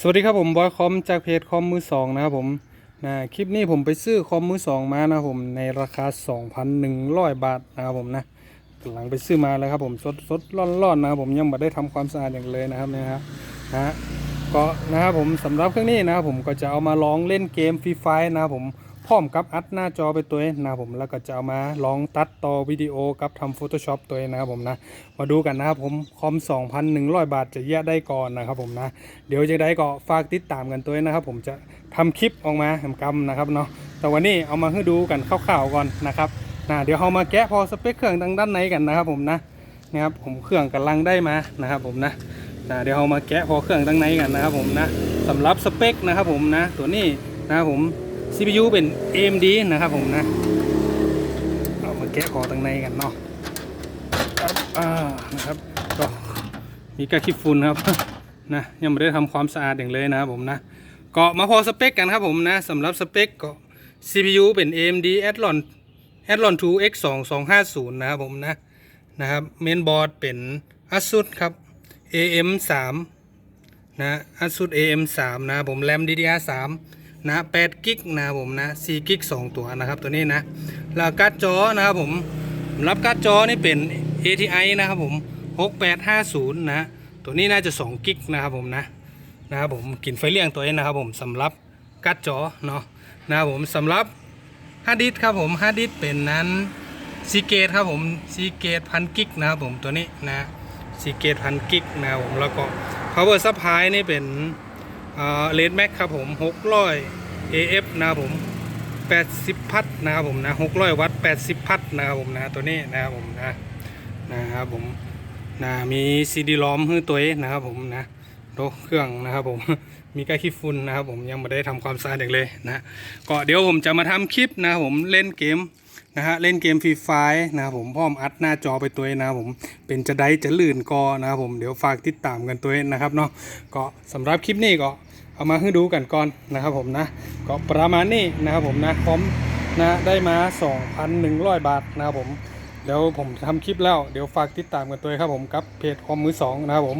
สวัสดีครับผมบอยคอมจากเพจคอมมือสองนะครับผมนะคลิปนี้ผมไปซื้อคอมมือสองมานะผมในราคา 2,100 บาทนะครับผมนะหลังไปซื้อมาแล้วครับผมสดสดร้อนร้อนๆนะครับผมยังไม่ได้ทำความสะอาดอย่างเลยนะครับเนี่ยครับนะฮะก็นะครับผมสำหรับเครื่องนี้นะครับผมก็จะเอามาลองเล่นเกมฟรีไฟนะครับผม พร้อมกับอัดหน้าจอไปตัวเองนะครับผมแล้วก็จะเอามาลองตัดต่อวิดีโอกับทำ Photoshop ตัวเองนะครับผมนะมาดูกันนะครับผมคอม 2,100 บาทจะแยกได้ก่อนนะครับผมนะเดี๋ยวจะได้ก็ฝากติดตามกันตัวเองนะครับ ผมจะทำคลิปออกมาทำกำนะครับเนาะแต่วันนี้เอามาให้ดูกันคร่าวๆก่อนนะครับนะเดี๋ยวเรามาแกะพอสเปคเครื่องทางด้านในกันนะครับผมนะนะครับผมเครื่องกำลังได้มานะครับผมนะนะเดี๋ยวเรามาแกะพอเครื่องทางในกันนะครับผมนะสำหรับสเปคนะครับผมนะตัวนี้นะครับผม CPU เป็น AMD นะครับผมนะ เอามาแกะพอทางในกันเนาะครับอ่านะครับก็มีกระคิดฝุ่นครับนะยังไม่ได้ทำความสะอาดอย่างเลยนะครับผมนะก็มาพอสเปคกันครับผมนะสำหรับสเปคก็ CPU เป็น AMD Athlon Athlon 2 X 2 2 5 0นะครับผมนะนะครับเมนบอร์ดเป็น ASUS ครับ AM 3นะ ASUS AM 3นะครับผม RAM DDR 3 นะ8กิกนะครับผมนะ4กิก2ตัวนะครับตัวนี้นะแล้วการ์ดจอนะครับผมรับการ์ดจอนี่เป็น ATI นะครับผม6850นะตัวนี้น่าจะ2กิกนะครับผมนะนะครับผมกินไฟเลี่ยงตัวเองนะครับผมสำหรับการ์ดจอเนาะนะครับผมสำหรับฮาร์ดดิสครับผมฮาร์ดดิสเป็นนั้นซีเกตครับผมซีเกตพันกิกนะครับผมตัวนี้นะซีเกตพันกิกนะครับผมแล้วก็ power supply นี่เป็น เลดแม็กครับผม600 AF นะครับผม 80 พัทนะครับผมนะ600 วัตต์ 80 พัทนะครับผมนะตัวนี้นะครับผมนะนะครับผมนะมีซีดีล้อมให้อตัวเอนะครับผมนะโตเครื่องนะครับผมมีกล้ขี้ฝุ่นนะครับผมยังไม่ได้ทำความสะอาดอย่างเลยนะก็เดี๋ยวผมจะมาทำคลิปนะครับผมเล่นเกมนะฮะเล่นเกมฟรีไฟนะครับผมพร้อมอัดหน้าจอไปตัวนะครับผมเป็นจะได้จะลื่นกอนะครับผมเดี๋ยวฝากติดตามกันตัวนะครับเนาะก็สำหรับคลิปนี้ก็ เอามาให้ดูกันก่อนนะครับผมนะก็ประมาณนี้นะครับผมนะพร้อมนะได้มา 2,100 บาทนะครับผมเดี๋ยวผมทำคลิปแล้วเดี๋ยวฝากติดตามกันตัวครับผมกับเพจคอมมือสองนะครับผม